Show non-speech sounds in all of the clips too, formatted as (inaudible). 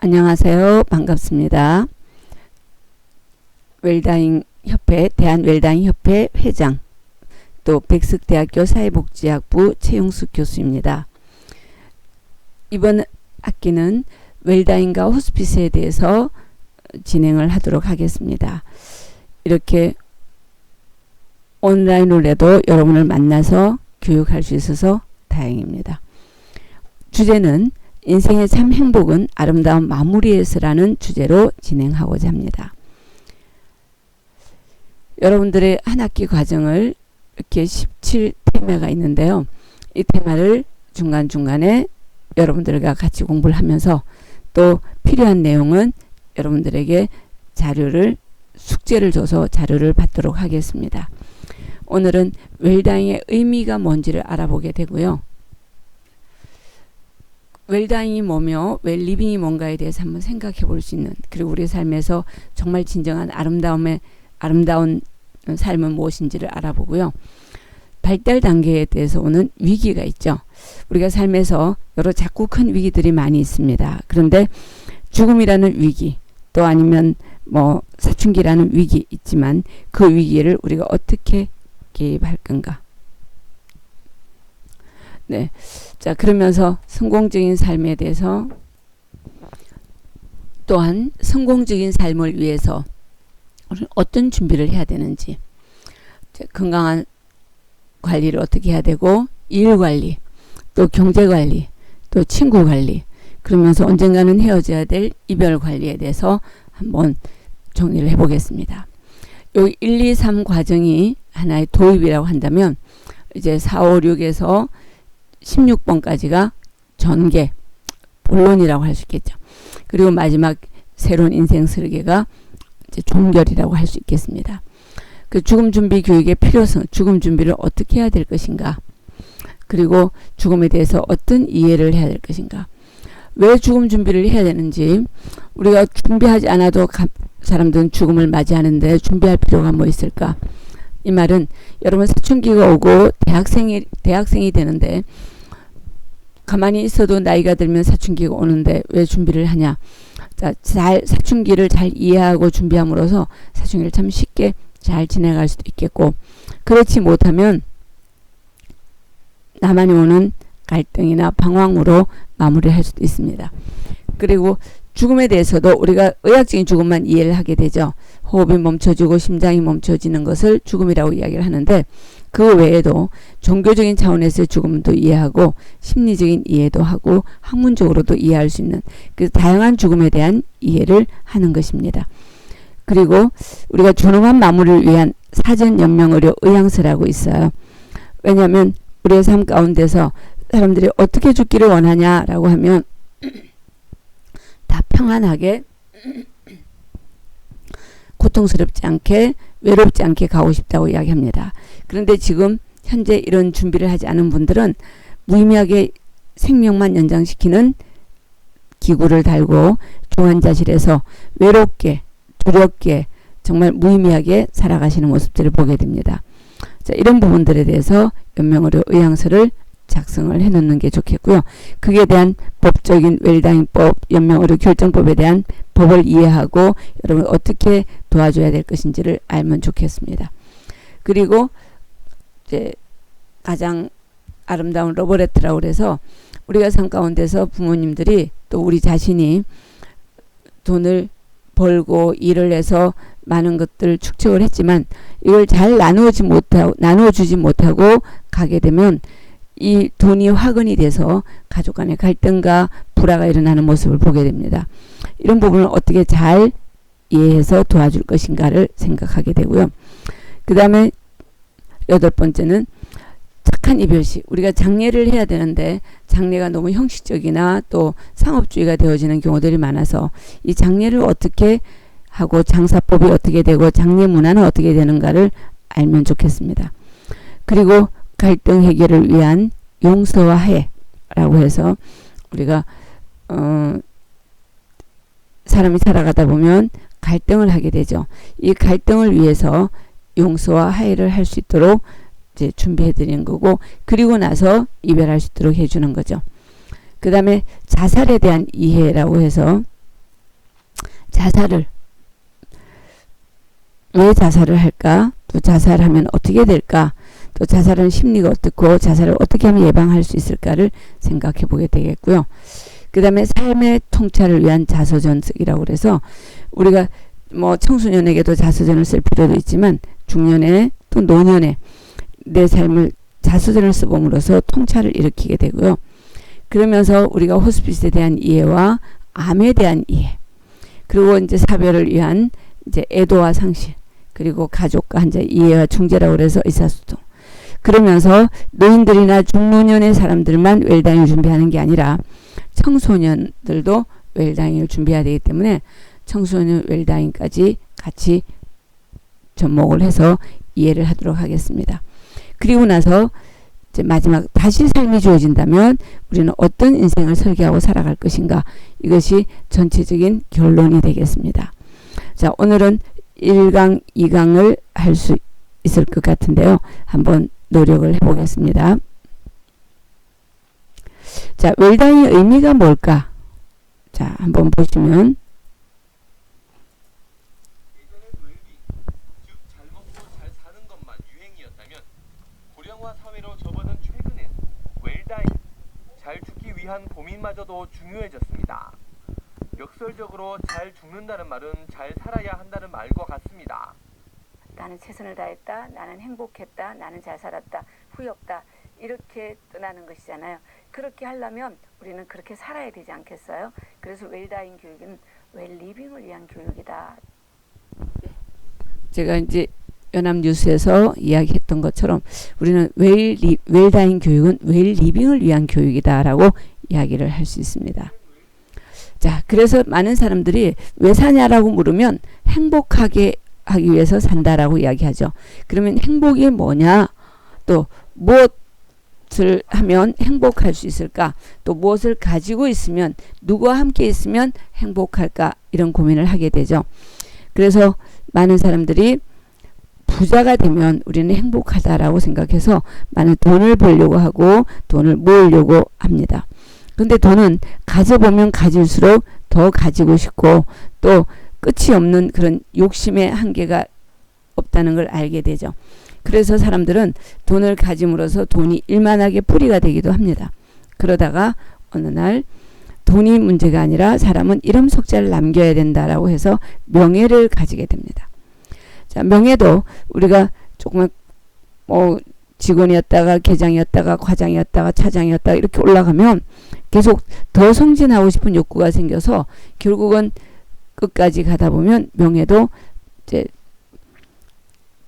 안녕하세요. 반갑습니다. 웰다잉 협회, 대한 웰다잉 협회 회장, 또 백석대학교 사회복지학부 최용숙 교수입니다. 이번 학기는 웰다잉과 호스피스에 대해서 진행을 하도록 하겠습니다. 이렇게 온라인으로라도 여러분을 만나서 교육할 수 있어서 다행입니다. 주제는 인생의 참 행복은 아름다운 마무리에서라는 주제로 진행하고자 합니다. 여러분들의 한 학기 과정을 이렇게 17테마가 있는데요. 이 테마를 중간중간에 여러분들과 같이 공부를 하면서 또 필요한 내용은 여러분들에게 자료를 숙제를 줘서 자료를 받도록 하겠습니다. 오늘은 웰다잉의 의미가 뭔지를 알아보게 되고요. 웰다잉이 뭐며 웰리빙이 뭔가에 대해서 한번 생각해 볼 수 있는 그리고 우리 삶에서 정말 진정한 아름다움의 아름다운 삶은 무엇인지를 알아보고요. 발달 단계에 대해서 오는 위기가 있죠. 우리가 삶에서 여러 작고 큰 위기들이 많이 있습니다. 그런데 죽음이라는 위기 또 아니면 뭐 사춘기라는 위기 있지만 그 위기를 우리가 어떻게 개입할 건가? 네. 자, 그러면서 성공적인 삶에 대해서 또한 성공적인 삶을 위해서 어떤 준비를 해야 되는지 건강한 관리를 어떻게 해야 되고 일 관리 또 경제 관리 또 친구 관리 그러면서 언젠가는 헤어져야 될 이별 관리에 대해서 한번 정리를 해보겠습니다. 요 1, 2, 3 과정이 하나의 도입이라고 한다면 이제 4, 5, 6에서 16번까지가 전개, 본론이라고 할 수 있겠죠. 그리고 마지막 새로운 인생 설계가 이제 종결이라고 할 수 있겠습니다. 그 죽음 준비 교육의 필요성, 죽음 준비를 어떻게 해야 될 것인가, 그리고 죽음에 대해서 어떤 이해를 해야 될 것인가, 왜 죽음 준비를 해야 되는지, 우리가 준비하지 않아도 가, 사람들은 죽음을 맞이하는데 준비할 필요가 뭐 있을까? 이 말은 여러분 사춘기가 오고 대학생이 대학생이 되는데 가만히 있어도 나이가 들면 사춘기가 오는데 왜 준비를 하냐? 자, 잘 사춘기를 잘 이해하고 준비함으로써 사춘기를 참 쉽게 잘 지나갈 수도 있겠고 그렇지 못하면 나만이 오는 갈등이나 방황으로 마무리할 수도 있습니다. 그리고 죽음에 대해서도 우리가 의학적인 죽음만 이해를 하게 되죠. 호흡이 멈춰지고 심장이 멈춰지는 것을 죽음이라고 이야기를 하는데 그 외에도 종교적인 차원에서의 죽음도 이해하고 심리적인 이해도 하고 학문적으로도 이해할 수 있는 그 다양한 죽음에 대한 이해를 하는 것입니다. 그리고 우리가 존엄한 마무리를 위한 사전 연명 의료 의향서라고 있어요. 왜냐하면 우리의 삶 가운데서 사람들이 어떻게 죽기를 원하냐라고 하면 (clears throat) 다 평안하게 고통스럽지 않게 외롭지 않게 가고 싶다고 이야기합니다. 그런데 지금 현재 이런 준비를 하지 않은 분들은 무의미하게 생명만 연장시키는 기구를 달고 중환자실에서 외롭게 두렵게 정말 무의미하게 살아가시는 모습들을 보게 됩니다. 자, 이런 부분들에 대해서 연명의료 의향서를 작성을 해놓는 게 좋겠고요. 그에 대한 법적인 웰다잉법, 연명의료 결정법에 대한 법을 이해하고 여러분 어떻게 도와줘야 될 것인지를 알면 좋겠습니다. 그리고 이제 가장 아름다운 로버레트라고 그래서 우리가 삶 가운데서 부모님들이 또 우리 자신이 돈을 벌고 일을 해서 많은 것들을 축적을 했지만 이걸 잘 나누지 못하고 나눠주지 못하고 가게 되면 이 돈이 화근이 돼서 가족 간의 갈등과 불화가 일어나는 모습을 보게 됩니다. 이런 부분을 어떻게 잘 이해해서 도와줄 것인가를 생각하게 되고요. 그 다음에 여덟 번째는 착한 이별식. 우리가 장례를 해야 되는데 장례가 너무 형식적이나 또 상업주의가 되어지는 경우들이 많아서 이 장례를 어떻게 하고 장사법이 어떻게 되고 장례 문화는 어떻게 되는가를 알면 좋겠습니다. 그리고 갈등 해결을 위한 용서와 해라고 해서 우리가 어 사람이 살아가다 보면 갈등을 하게 되죠. 이 갈등을 위해서 용서와 화해를 할 수 있도록 이제 준비해 드리는 거고 그리고 나서 이별할 수 있도록 해 주는 거죠. 그 다음에 자살에 대한 이해라고 해서 자살을 왜 자살을 할까? 또 자살하면 어떻게 될까? 또 자살은 심리가 어떻고 자살을 어떻게 하면 예방할 수 있을까를 생각해 보게 되겠고요. 그 다음에 삶의 통찰을 위한 자서전이라고 그래서 우리가 뭐 청소년에게도 자서전을 쓸 필요도 있지만 중년에 또 노년에 내 삶을 자서전을 써봄으로써 통찰을 일으키게 되고요. 그러면서 우리가 호스피스에 대한 이해와 암에 대한 이해 그리고 이제 사별을 위한 이제 애도와 상실 그리고 가족과 이제 이해와 중재라고 그래서 의사소통 그러면서 노인들이나 중노년의 사람들만 웰다잉을 준비하는 게 아니라 청소년들도 웰다잉을 준비해야 되기 때문에 청소년 웰다잉까지 같이 접목을 해서 이해를 하도록 하겠습니다. 그리고 나서 이제 마지막 다시 삶이 주어진다면 우리는 어떤 인생을 설계하고 살아갈 것인가 이것이 전체적인 결론이 되겠습니다. 자 오늘은 1강, 2강을 할 수 있을 것 같은데요. 한번 노력을 해보겠습니다. 자, 웰다잉의 의미가 뭘까? 자, 한번 보시면 잘 죽기 위한 고민마저도 중요해졌습니다. 역설적으로 잘 죽는다는 말은 잘 살아야 한다는 말과 같습니다. 나는 최선을 다했다. 나는 행복했다. 나는 잘 살았다. 후회 없다. 이렇게 떠나는 것이잖아요. 그렇게 하려면 우리는 그렇게 살아야 되지 않겠어요? 그래서 웰다잉 교육은 웰리빙을 위한 교육이다. 제가 이제 연합뉴스에서 이야기했던 것처럼 우리는 웰리, 웰다잉 교육은 웰리빙을 위한 교육이다라고 이야기를 할 수 있습니다. 자, 그래서 많은 사람들이 왜 사냐라고 물으면 행복하게 하기 위해서 산다라고 이야기하죠. 그러면 행복이 뭐냐? 또 무엇 을 하면 행복할 수 있을까? 또 무엇을 가지고 있으면 누구와 함께 있으면 행복할까? 이런 고민을 하게 되죠. 그래서 많은 사람들이 부자가 되면 우리는 행복하다라고 생각해서 많은 돈을 벌려고 하고 돈을 모으려고 합니다. 근데 돈은 가져보면 가질수록 더 가지고 싶고 또 끝이 없는 그런 욕심의 한계가 없다는 걸 알게 되죠. 그래서 사람들은 돈을 가짐으로써 돈이 일만하게 뿌리가 되기도 합니다. 그러다가 어느 날 돈이 문제가 아니라 사람은 이름 석자를 남겨야 된다라고 해서 명예를 가지게 됩니다. 자, 명예도 우리가 조금만 뭐 직원이었다가 계장이었다가 과장이었다가 차장이었다가 이렇게 올라가면 계속 더 성진하고 싶은 욕구가 생겨서 결국은 끝까지 가다 보면 명예도 이제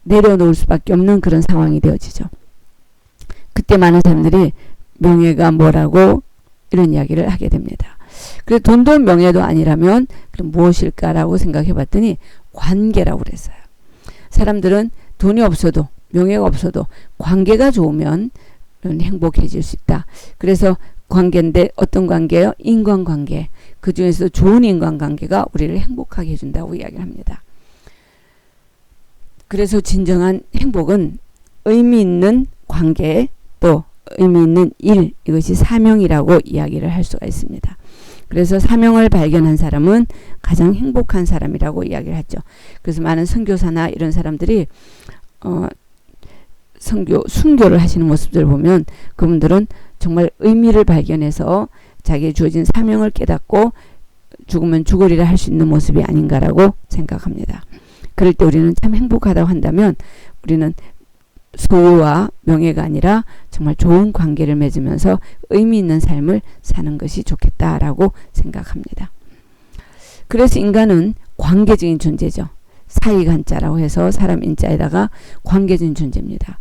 내려놓을 수밖에 없는 그런 상황이 되어지죠. 그때 많은 사람들이 명예가 뭐라고 이런 이야기를 하게 됩니다. 그래서 돈도 명예도 아니라면 그럼 무엇일까라고 생각해 봤더니 관계라고 그랬어요. 사람들은 돈이 없어도 명예가 없어도 관계가 좋으면 행복해질 수 있다. 그래서 관계인데 어떤 관계요? 인간관계. 그 중에서 좋은 인간관계가 우리를 행복하게 해준다고 이야기를 합니다. 그래서 진정한 행복은 의미 있는 관계 또 의미 있는 일 이것이 사명이라고 이야기를 할 수가 있습니다. 그래서 사명을 발견한 사람은 가장 행복한 사람이라고 이야기를 하죠. 그래서 많은 선교사나 이런 사람들이 어 선교 순교를 하시는 모습들 보면 그분들은 정말 의미를 발견해서 자기의 주어진 사명을 깨닫고 죽으면 죽으리라 할 수 있는 모습이 아닌가라고 생각합니다. 그럴 때 우리는 참 행복하다고 한다면 우리는 소유와 명예가 아니라 정말 좋은 관계를 맺으면서 의미 있는 삶을 사는 것이 좋겠다라고 생각합니다. 그래서 인간은 관계적인 존재죠. 사이간자라고 해서 사람 인자에다가 관계적인 존재입니다.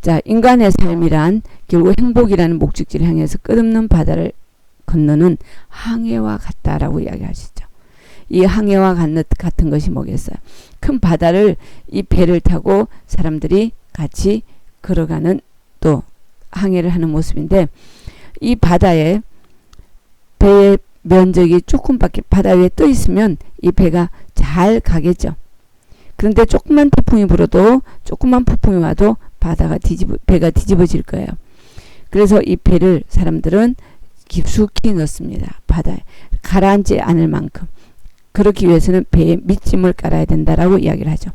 자, 인간의 삶이란 결국 행복이라는 목적지를 향해서 끝없는 바다를 건너는 항해와 같다라고 이야기하시죠. 이 항해와 같은 것이 뭐겠어요? 큰 바다를 이 배를 타고 사람들이 같이 걸어가는 또 항해를 하는 모습인데 이 바다에 배의 면적이 조금밖에 바다 위에 떠 있으면 이 배가 잘 가겠죠. 그런데 조금만 태풍이 불어도 조금만 폭풍이 와도 바다가 뒤집어 배가 뒤집어질 거예요. 그래서 이 배를 사람들은 깊숙이 넣습니다. 바다에 가라앉지 않을 만큼 그렇기 위해서는 배에 밑짐을 깔아야 된다라고 이야기를 하죠.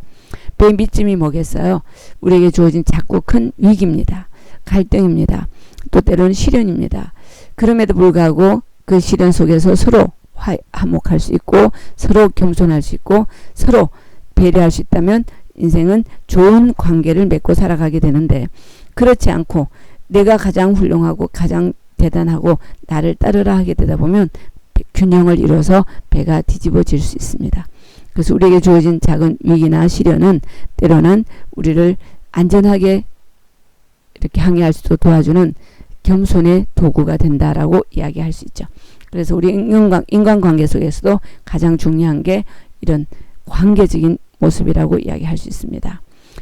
배의 밑짐이 뭐겠어요? 우리에게 주어진 작고 큰 위기입니다. 갈등입니다. 또 때로는 시련입니다. 그럼에도 불구하고 그 시련 속에서 서로 화, 화목할 수 있고 서로 겸손할 수 있고 서로 배려할 수 있다면 인생은 좋은 관계를 맺고 살아가게 되는데 그렇지 않고 내가 가장 훌륭하고 가장 대단하고 나를 따르라 하게 되다 보면 균형을 이뤄서 배가 뒤집어질 수 있습니다. 그래서 우리에게 주어진 작은 위기나 시련은 때로는 우리를 안전하게 이렇게 항해할 수도 도와주는 겸손의 도구가 된다라고 이야기할 수 있죠. 그래서 우리 인간, 인간관계 속에서도 가장 중요한 게 이런 관계적인 모습이라고 이야기할 수 있습니다.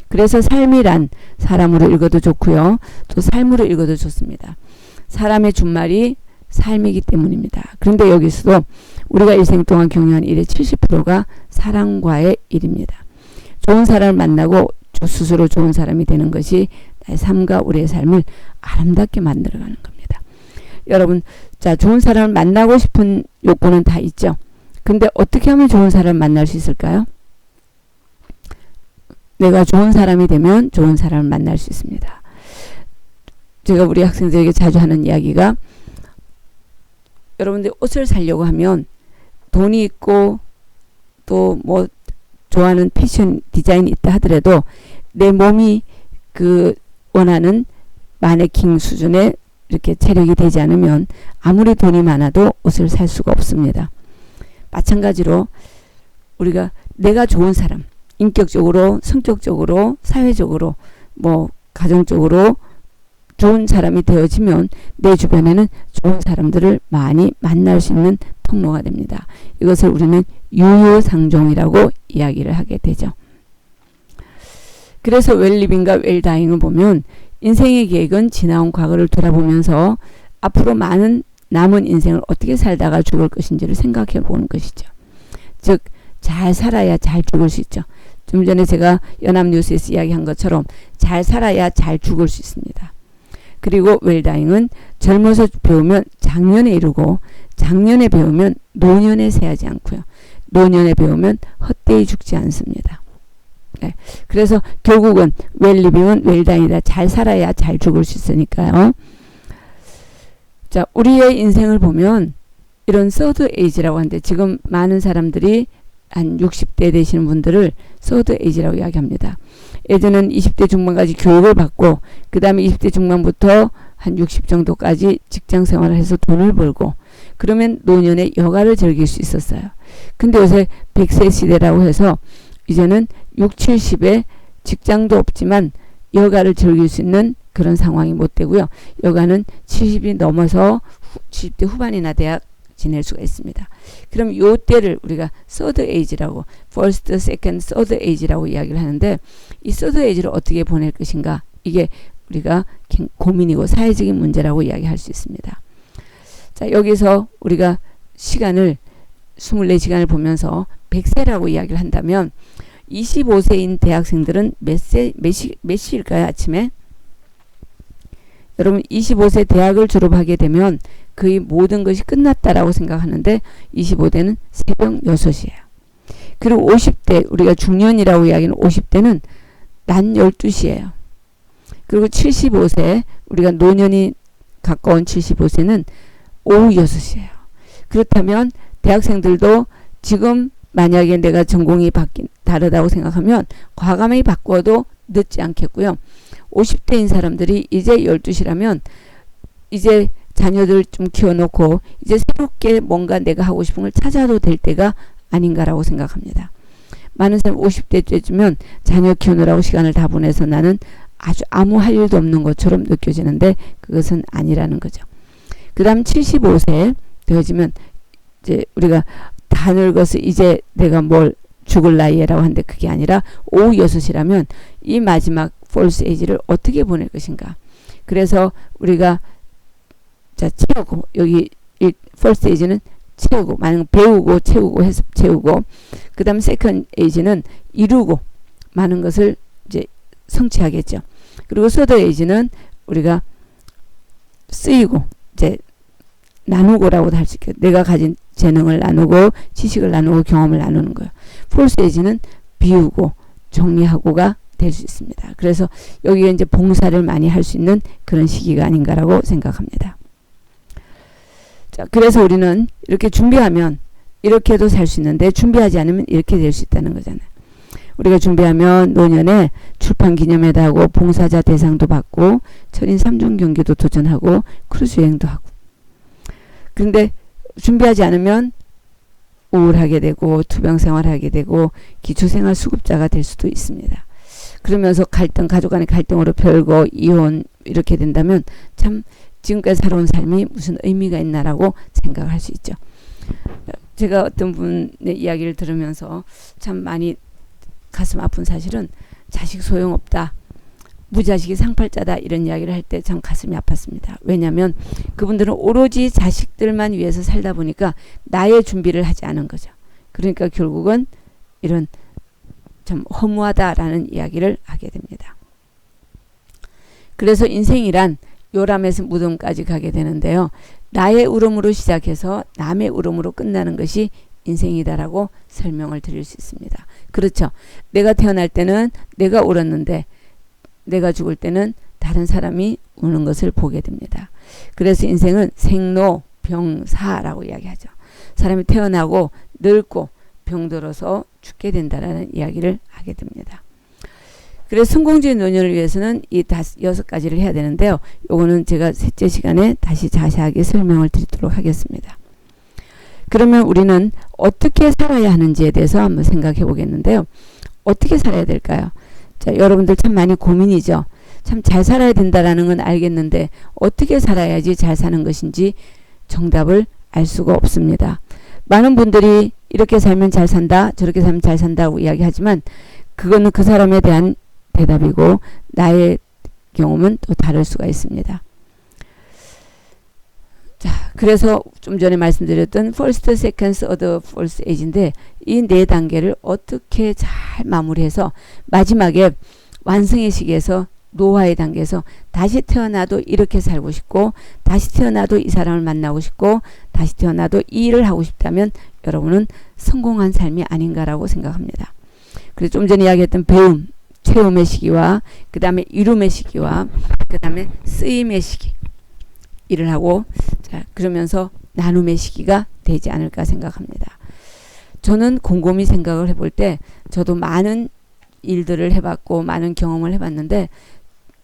그래서 삶이란 사람으로 읽어도 좋고요. 또 삶으로 읽어도 좋습니다. 사람의 준말이 삶이기 때문입니다. 그런데 여기서도 우리가 일생 동안 경영한 일의 70%가 사랑과의 일입니다. 좋은 사람을 만나고 스스로 좋은 사람이 되는 것이 나의 삶과 우리의 삶을 아름답게 만들어가는 겁니다. 여러분, 자, 좋은 사람을 만나고 싶은 욕구는 다 있죠. 근데 어떻게 하면 좋은 사람을 만날 수 있을까요? 내가 좋은 사람이 되면 좋은 사람을 만날 수 있습니다. 제가 우리 학생들에게 자주 하는 이야기가 여러분들 옷을 사려고 하면 돈이 있고 또 뭐 좋아하는 패션 디자인이 있다 하더라도 내 몸이 그 원하는 마네킹 수준의 이렇게 체력이 되지 않으면 아무리 돈이 많아도 옷을 살 수가 없습니다. 마찬가지로 우리가 내가 좋은 사람, 인격적으로, 성격적으로, 사회적으로, 뭐 가정적으로 좋은 사람이 되어지면 내 주변에는 좋은 사람들을 많이 만날 수 있는 통로가 됩니다. 이것을 우리는 유유상종이라고 이야기를 하게 되죠. 그래서 웰리빙과 웰다잉을 보면 인생의 계획은 지나온 과거를 돌아보면서 앞으로 많은 남은 인생을 어떻게 살다가 죽을 것인지를 생각해 보는 것이죠. 즉, 잘 살아야 잘 죽을 수 있죠. 좀 전에 제가 연합뉴스에서 이야기한 것처럼 잘 살아야 잘 죽을 수 있습니다. 그리고 웰다잉은 젊어서 배우면 작년에 이루고 작년에 배우면 노년에 새하지 않고요. 노년에 배우면 헛되이 죽지 않습니다. 네. 그래서 결국은 웰리빙은 웰다잉이다. 잘 살아야 잘 죽을 수 있으니까요. 자, 우리의 인생을 보면 이런 서드 에이지라고 하는데 지금 많은 사람들이 한 60대 되시는 분들을 서드 에이지라고 이야기합니다. 예전은 20대 중반까지 교육을 받고 그 다음에 20대 중반부터 한 60 정도까지 직장 생활을 해서 돈을 벌고 그러면 노년에 여가를 즐길 수 있었어요. 근데 요새 100세 시대라고 해서 이제는 6, 70에 직장도 없지만 여가를 즐길 수 있는 그런 상황이 못 되고요. 여가는 70이 넘어서 후, 70대 후반이나 돼야 지낼 수가 있습니다. 그럼 요 때를 우리가 서드 에이지라고 first, third age라고 이야기를 하는데 이 서드 에이지를 어떻게 보낼 것인가 이게 우리가 고민이고 사회적인 문제라고 이야기할 수 있습니다. 자 여기서 우리가 시간을 24시간을 보면서 100세라고 이야기를 한다면 25세인 대학생들은 몇 세, 몇, 시, 몇 시일까요, 아침에? 여러분, 25세 대학을 졸업하게 되면 거의 모든 것이 끝났다라고 생각하는데 25대는 새벽 6시예요. 그리고 50대, 우리가 중년이라고 이야기하는 50대는 낮 12시예요. 그리고 75세, 우리가 노년이 가까운 75세는 오후 6시예요. 그렇다면 대학생들도 지금 만약에 내가 전공이 바뀐 다르다고 생각하면 과감히 바꿔도 늦지 않겠고요. 50대인 사람들이 이제 12시라면 이제 자녀들 좀 키워놓고 이제 새롭게 뭔가 내가 하고 싶은 걸 찾아도 될 때가 아닌가라고 생각합니다. 많은 사람 50대 때쯤면 자녀 키우느라고 시간을 다 보내서 나는 아주 아무 할 일도 없는 것처럼 느껴지는데 그것은 아니라는 거죠. 그 다음 75세 되어지면 이제 우리가 다 늙어서 이제 내가 뭘 죽을 나이에라고 하는데 그게 아니라 오후 6시라면 이 마지막 폴스 에이지를 어떻게 보낼 것인가. 그래서 우리가 자 채우고 여기 이 폴스 에이지는 채우고 많은 배우고 채우고 해서 채우고 그다음 세컨 에이지는 이루고 많은 것을 이제 성취하겠죠. 그리고 서드 에이지는 우리가 쓰이고 이제 나누고라고도 할 수 있겠 내가 가진 재능을 나누고 지식을 나누고 경험을 나누는 거예요. 폴스 에이지는 비우고 정리하고가 될 수 있습니다. 그래서 여기에 이제 봉사를 많이 할 수 있는 그런 시기가 아닌가라고 생각합니다. 자, 그래서 우리는 이렇게 준비하면 이렇게 도 살 수 있는데 준비하지 않으면 이렇게 될 수 있다는 거잖아요. 우리가 준비하면 노년에 출판 기념회도 하고 봉사자 대상도 받고 철인 3종 경기도 도전하고 크루즈 여행도 하고. 근데 준비하지 않으면 우울하게 되고 투병 생활하게 되고 기초생활 수급자가 될 수도 있습니다. 그러면서 갈등 가족 간의 갈등으로 별거 이혼 이렇게 된다면 참 지금까지 살아온 삶이 무슨 의미가 있나라고 생각할 수 있죠. 제가 어떤 분의 이야기를 들으면서 참 많이 가슴 아픈 사실은 자식 소용없다. 무자식이 상팔자다 이런 이야기를 할 때 참 가슴이 아팠습니다. 왜냐하면 그분들은 오로지 자식들만 위해서 살다 보니까 나의 준비를 하지 않은 거죠. 그러니까 결국은 이런 참 허무하다라는 이야기를 하게 됩니다. 그래서 인생이란 요람에서 무덤까지 가게 되는데요. 나의 울음으로 시작해서 남의 울음으로 끝나는 것이 인생이다라고 설명을 드릴 수 있습니다. 그렇죠. 내가 태어날 때는 내가 울었는데 내가 죽을 때는 다른 사람이 우는 것을 보게 됩니다. 그래서 인생은 생로 병사라고 이야기하죠. 사람이 태어나고 늙고 병들어서 죽게 된다라는 이야기를 하게 됩니다. 그래서 성공주의 노년을 위해서는 이 다섯 여섯 가지를 해야 되는데요. 요거는 제가 셋째 시간에 다시 자세하게 설명을 드리도록 하겠습니다. 그러면 우리는 어떻게 살아야 하는지에 대해서 한번 생각해 보겠는데요. 어떻게 살아야 될까요? 자, 여러분들 참 많이 고민이죠. 참 잘 살아야 된다라는 건 알겠는데 어떻게 살아야지 잘 사는 것인지 정답을 알 수가 없습니다. 많은 분들이 이렇게 살면 잘 산다, 저렇게 살면 잘 산다고 이야기하지만 그거는 그 사람에 대한 대답이고 나의 경험은 또 다를 수가 있습니다. 자, 그래서 좀 전에 말씀드렸던 first, second, third, fourth age인데 이 네 단계를 어떻게 잘 마무리해서 마지막에 완성의 시기에서 노화의 단계에서 다시 태어나도 이렇게 살고 싶고 다시 태어나도 이 사람을 만나고 싶고 다시 태어나도 이 일을 하고 싶다면 여러분은 성공한 삶이 아닌가라고 생각합니다. 그래서 좀 전에 이야기했던 배움, 체험의 시기와 그 다음에 이룸의 시기와 그 다음에 쓰임의 시기 일을 하고 자 그러면서 나눔의 시기가 되지 않을까 생각합니다. 저는 곰곰이 생각을 해볼 때 저도 많은 일들을 해봤고 많은 경험을 해봤는데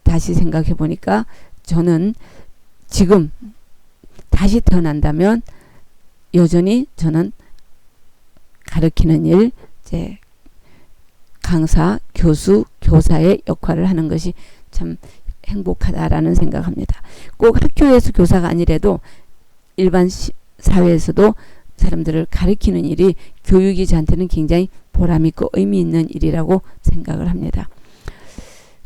다시 생각해 보니까 저는 지금 다시 태어난다면 여전히 저는 가르치는 일, 이제 강사, 교수, 교사의 역할을 하는 것이 참 행복하다라는 생각합니다. 꼭 학교에서 교사가 아니래도 일반 시, 사회에서도 사람들을 가르치는 일이 교육이 저한테는 굉장히 보람 있고 의미 있는 일이라고 생각을 합니다.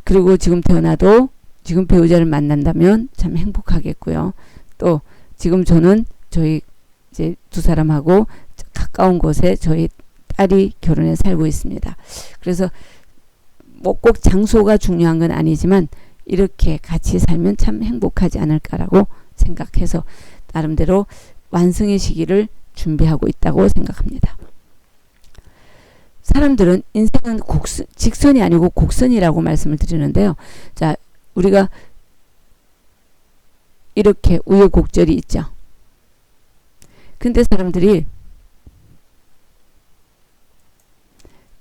그리고 지금 태어나도 지금 배우자를 만난다면 참 행복하겠고요. 또 지금 저는 저희 이제 두 사람하고 가까운 곳에 저희 딸이 결혼해 살고 있습니다. 그래서 뭐 꼭 장소가 중요한 건 아니지만 이렇게 같이 살면 참 행복하지 않을까라고 생각해서 나름대로 완성의 시기를 준비하고 있다고 생각합니다. 사람들은 인생은 곡선, 직선이 아니고 곡선이라고 말씀을 드리는데요. 자, 우리가 이렇게 우여곡절이 있죠. 근데 사람들이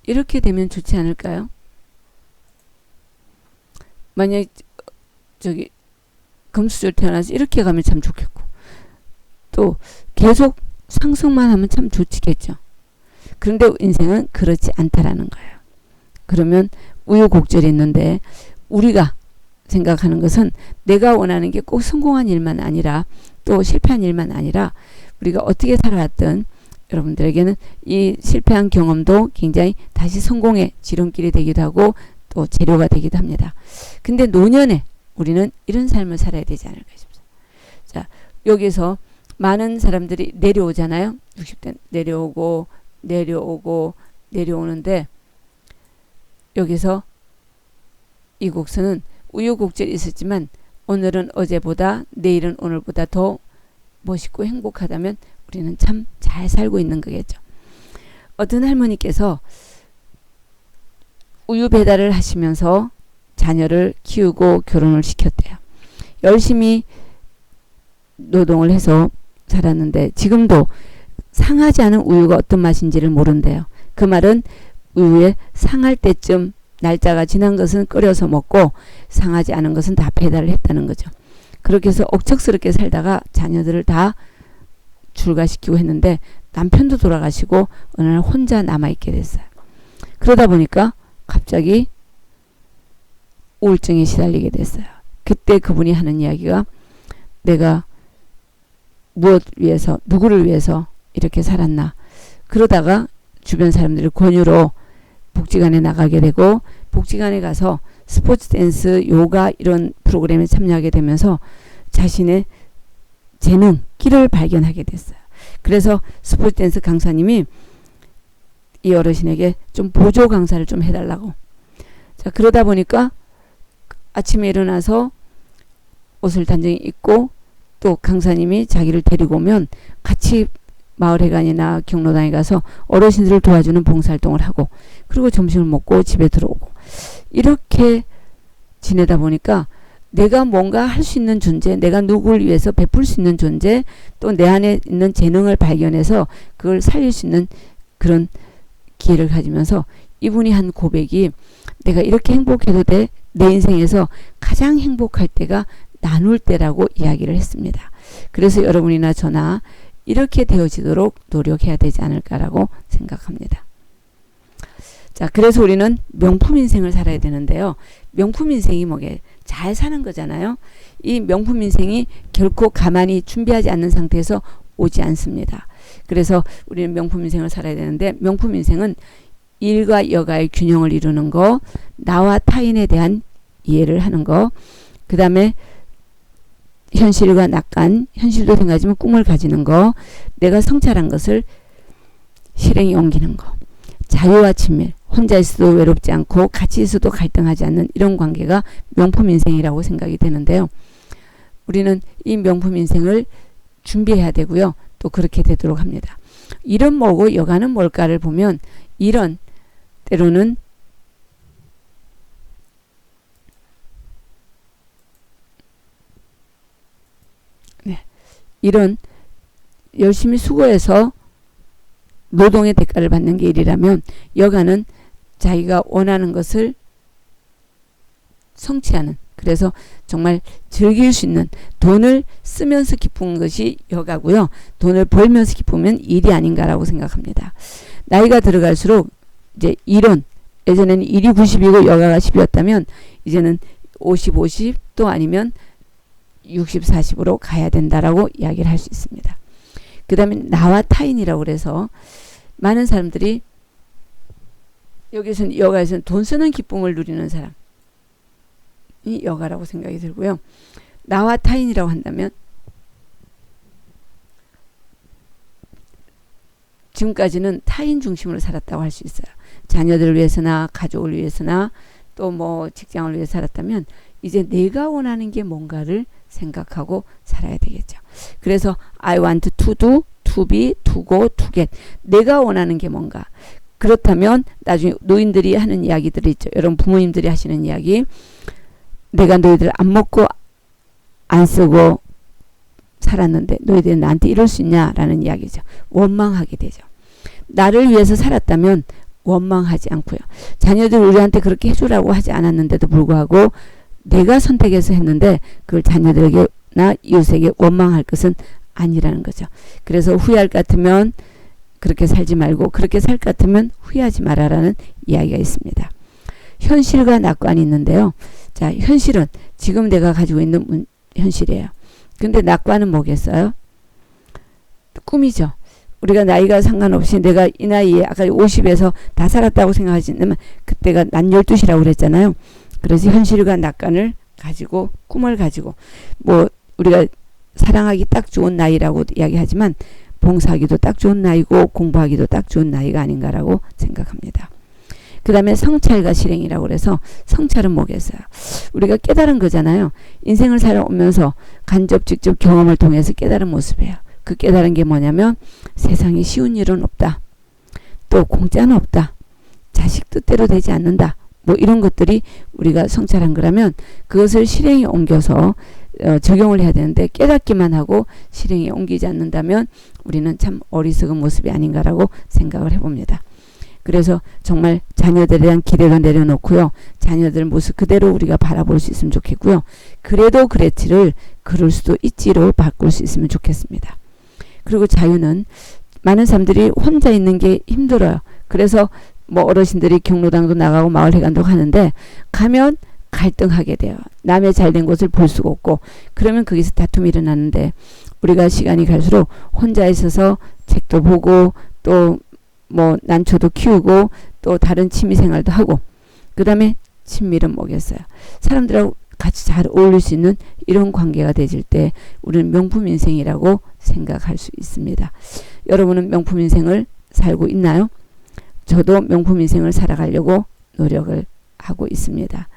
이렇게 되면 좋지 않을까요? 만약 저기 금수저 태어나서 이렇게 가면 참 좋겠고 또 계속 상승만 하면 참 좋지겠죠. 그런데 인생은 그렇지 않다라는 거예요. 그러면 우여곡절이 있는데 우리가 생각하는 것은 내가 원하는 게 꼭 성공한 일만 아니라 또 실패한 일만 아니라 우리가 어떻게 살아왔든 여러분들에게는 이 실패한 경험도 굉장히 다시 성공의 지름길이 되기도 하고 또 재료가 되기도 합니다. 근데 노년에 우리는 이런 삶을 살아야 되지 않을까 싶습니다. 자, 여기서 많은 사람들이 내려오잖아요. 60대 내려오고 내려오고 내려오는데 여기서 이 곡선은 우여곡절이 있었지만 오늘은 어제보다 내일은 오늘보다 더 멋있고 행복하다면 우리는 참 잘 살고 있는 거겠죠. 어떤 할머니께서 우유 배달을 하시면서 자녀를 키우고 결혼을 시켰대요. 열심히 노동을 해서 살았는데 지금도 상하지 않은 우유가 어떤 맛인지를 모른대요. 그 말은 우유에 상할 때쯤 날짜가 지난 것은 끓여서 먹고 상하지 않은 것은 다 배달을 했다는 거죠. 그렇게 해서 억척스럽게 살다가 자녀들을 다 출가시키고 했는데 남편도 돌아가시고 어느 날 혼자 남아있게 됐어요. 그러다 보니까 갑자기 우울증에 시달리게 됐어요. 그때 그분이 하는 이야기가 내가 무엇 위해서 누구를 위해서 이렇게 살았나 그러다가 주변 사람들의 권유로 복지관에 나가게 되고 복지관에 가서 스포츠 댄스 요가 이런 프로그램에 참여하게 되면서 자신의 재능 끼를 발견하게 됐어요. 그래서 스포츠 댄스 강사님이 이 어르신에게 좀 보조 강사를 좀 해달라고. 자 그러다 보니까 아침에 일어나서 옷을 단정히 입고 또 강사님이 자기를 데리고 오면 같이 마을회관이나 경로당에 가서 어르신들을 도와주는 봉사활동을 하고 그리고 점심을 먹고 집에 들어오고 이렇게 지내다 보니까 내가 뭔가 할 수 있는 존재, 내가 누구를 위해서 베풀 수 있는 존재, 또 내 안에 있는 재능을 발견해서 그걸 살릴 수 있는 그런 기회를 가지면서 이분이 한 고백이 내가 이렇게 행복해도 돼. 내 인생에서 가장 행복할 때가 나눌 때라고 이야기를 했습니다. 그래서 여러분이나 저나 이렇게 되어지도록 노력해야 되지 않을까라고 생각합니다. 자, 그래서 우리는 명품 인생을 살아야 되는데요. 명품 인생이 뭐게? 잘 사는 거잖아요. 이 명품 인생이 결코 가만히 준비하지 않는 상태에서 오지 않습니다. 그래서 우리는 명품 인생을 살아야 되는데 명품 인생은 일과 여가의 균형을 이루는 거, 나와 타인에 대한 이해를 하는 거, 그 다음에 현실과 낙관, 현실도 생각하지만 꿈을 가지는 거, 내가 성찰한 것을 실행에 옮기는 거, 자유와 친밀, 혼자 있어도 외롭지 않고 같이 있어도 갈등하지 않는 이런 관계가 명품 인생이라고 생각이 되는데요. 우리는 이 명품 인생을 준비해야 되고요. 또 그렇게 되도록 합니다. 이런 뭐고 여가는 뭘까를 보면 이런 때로는 네, 이런 열심히 수고해서 노동의 대가를 받는 게 일이라면 여가는 자기가 원하는 것을 성취하는 그래서 정말 즐길 수 있는 돈을 쓰면서 기쁜 것이 여가고요. 돈을 벌면서 기쁘면 일이 아닌가라고 생각합니다. 나이가 들어갈수록 이제 일은 예전에는 일이 90이고 여가가 10이었다면 이제는 50, 50 또 아니면 60, 40으로 가야 된다라고 이야기를 할 수 있습니다. 그 다음에 나와 타인이라고 그래서 많은 사람들이 여기서는 여가에서는 돈 쓰는 기쁨을 누리는 사람이 여가라고 생각이 들고요. 나와 타인이라고 한다면 지금까지는 타인 중심으로 살았다고 할 수 있어요. 자녀들을 위해서나 가족을 위해서나 또 뭐 직장을 위해 살았다면 이제 내가 원하는 게 뭔가를 생각하고 살아야 되겠죠. 그래서 I want to do, to be, to go, to get. 내가 원하는 게 뭔가. 그렇다면 나중에 노인들이 하는 이야기들이 있죠. 여러분 부모님들이 하시는 이야기. 내가 너희들 안 먹고 안 쓰고 살았는데 너희들이 나한테 이럴 수 있냐라는 이야기죠. 원망하게 되죠. 나를 위해서 살았다면 원망하지 않고요. 자녀들 우리한테 그렇게 해주라고 하지 않았는데도 불구하고 내가 선택해서 했는데 그걸 자녀들에게나 이웃에게 원망할 것은 아니라는 거죠. 그래서 후회할 것 같으면 그렇게 살지 말고 그렇게 살 것 같으면 후회하지 말아라는 이야기가 있습니다. 현실과 낙관이 있는데요. 자, 현실은 지금 내가 가지고 있는 문, 현실이에요. 근데 낙관은 뭐겠어요? 꿈이죠. 우리가 나이가 상관없이 내가 이 나이에 아까 50에서 다 살았다고 생각하시면 그때가 난 12시라고 그랬잖아요. 그래서 현실과 낙관을 가지고 꿈을 가지고 뭐 우리가 사랑하기 딱 좋은 나이라고 이야기하지만 봉사하기도 딱 좋은 나이고 공부하기도 딱 좋은 나이가 아닌가라고 생각합니다. 그 다음에 성찰과 실행이라고 그래서 성찰은 뭐겠어요? 우리가 깨달은 거잖아요. 인생을 살아오면서 간접 직접 경험을 통해서 깨달은 모습이에요. 그 깨달은 게 뭐냐면 세상에 쉬운 일은 없다. 또 공짜는 없다. 자식 뜻대로 되지 않는다. 뭐 이런 것들이 우리가 성찰한 거라면 그것을 실행에 옮겨서 어, 적용을 해야 되는데 깨닫기만 하고 실행에 옮기지 않는다면 우리는 참 어리석은 모습이 아닌가라고 생각을 해봅니다. 그래서 정말 자녀들에 대한 기대도 내려놓고요. 자녀들 모습 그대로 우리가 바라볼 수 있으면 좋겠고요. 그래도 그랬지를 그럴 수도 있지로 바꿀 수 있으면 좋겠습니다. 그리고 자유는 많은 사람들이 혼자 있는 게 힘들어요. 그래서 뭐 어르신들이 경로당도 나가고 마을회관도 하는데 가면 갈등하게 돼요. 남의 잘된 것을 볼 수가 없고 그러면 거기서 다툼이 일어나는데 우리가 시간이 갈수록 혼자 있어서 책도 보고 또 뭐 난초도 키우고 또 다른 취미 생활도 하고 그 다음에 친밀은 뭐겠어요. 사람들하고 같이 잘 어울릴 수 있는 이런 관계가 되질 때 우리는 명품 인생이라고 생각할 수 있습니다. 여러분은 명품 인생을 살고 있나요? 저도 명품 인생을 살아가려고 노력을 하고 있습니다.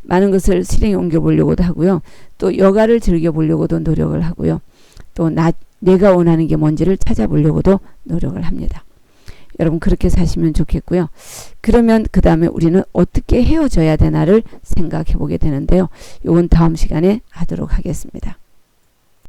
많은 것을 실행에 옮겨보려고도 하고요. 또 여가를 즐겨보려고도 노력을 하고요. 또 나, 내가 원하는 게 뭔지를 찾아보려고도 노력을 합니다. 여러분 그렇게 사시면 좋겠고요. 그러면 그 다음에 우리는 어떻게 헤어져야 되나를 생각해 보게 되는데요. 요건 다음 시간에 하도록 하겠습니다.